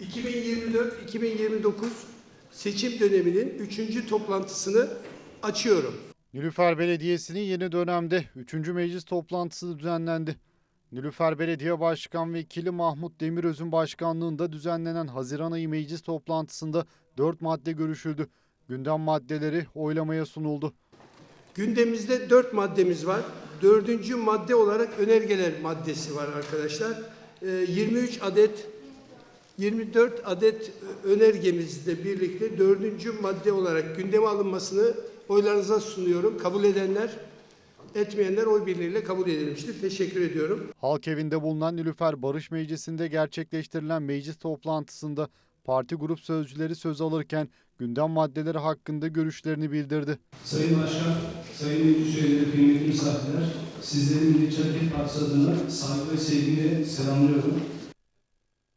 2024-2029 seçim döneminin 3. toplantısını açıyorum. Nilüfer Belediyesi'nin yeni dönemde 3. meclis toplantısı düzenlendi. Nilüfer Belediye Başkan Vekili Mahmut Demiröz'ün başkanlığında düzenlenen Haziran ayı meclis toplantısında 4 madde görüşüldü. Gündem maddeleri oylamaya sunuldu. Gündemimizde 4 maddemiz var. Dördüncü madde olarak önergeler maddesi var arkadaşlar. Ee, 23 adet 24 adet önergemizle birlikte dördüncü madde olarak gündeme alınmasını oylarınıza sunuyorum. Kabul edenler, etmeyenler oy birliğiyle kabul edilmiştir. Teşekkür ediyorum. Halk evinde bulunan Nilüfer Barış Meclisi'nde gerçekleştirilen meclis toplantısında parti grup sözcüleri söz alırken gündem maddeleri hakkında görüşlerini bildirdi. Sayın Başkan, Sayın Meclis Üyeleri, kıymetli misafirler, sizlerin Milliyetçi Hareket Partisi adına saygı ve sevgiyle selamlıyorum.